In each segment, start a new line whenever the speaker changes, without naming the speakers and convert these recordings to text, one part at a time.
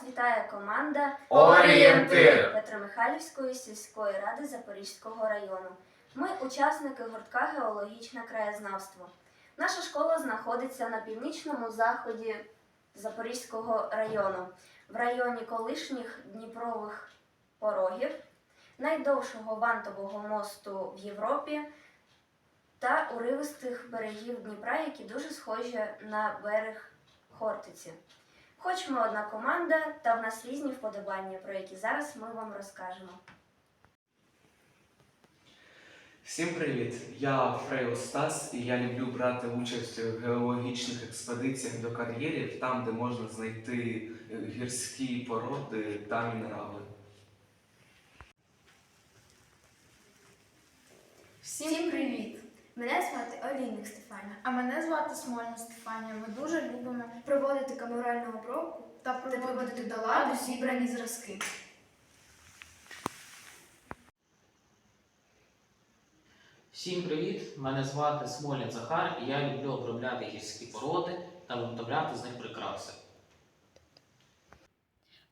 Вас вітає команда
Орієнтир.
Петромихайлівської сільської ради Запорізького району. Ми учасники гуртка Геологічне краєзнавство. Наша школа знаходиться на північному заході Запорізького району, в районі колишніх Дніпрових порогів, найдовшого вантового мосту в Європі та уривистих берегів Дніпра, які дуже схожі на берег Хортиці. Хоч ми одна команда, та в нас різні вподобання, про які зараз ми вам розкажемо.
Всім привіт! Я Фрейл Стас і я люблю брати участь в геологічних експедиціях до кар'єрів, там, де можна знайти е, гірські породи та мінерали.
Всім привіт! Мене звати Олійник Стефанія.
А мене звати Смольна Стефанія. Ми дуже любимо
Проводити камеральну обробку
та
та
проводити
до
ладу
ладу зібрані зразки.
Всім привіт! Мене звати Смолін Захар, і я люблю обробляти гірські породи та виготовляти з них прикраси.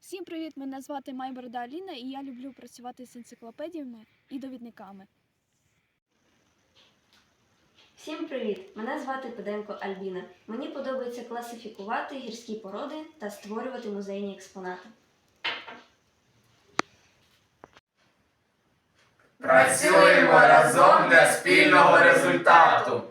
Всім привіт! Мене звати Майберда Аліна, і я люблю працювати з енциклопедіями і довідниками.
Всім привіт! Мене звати Педенко Альбіна. Мені подобається класифікувати гірські породи та створювати музейні експонати.
Працюємо разом для спільного результату.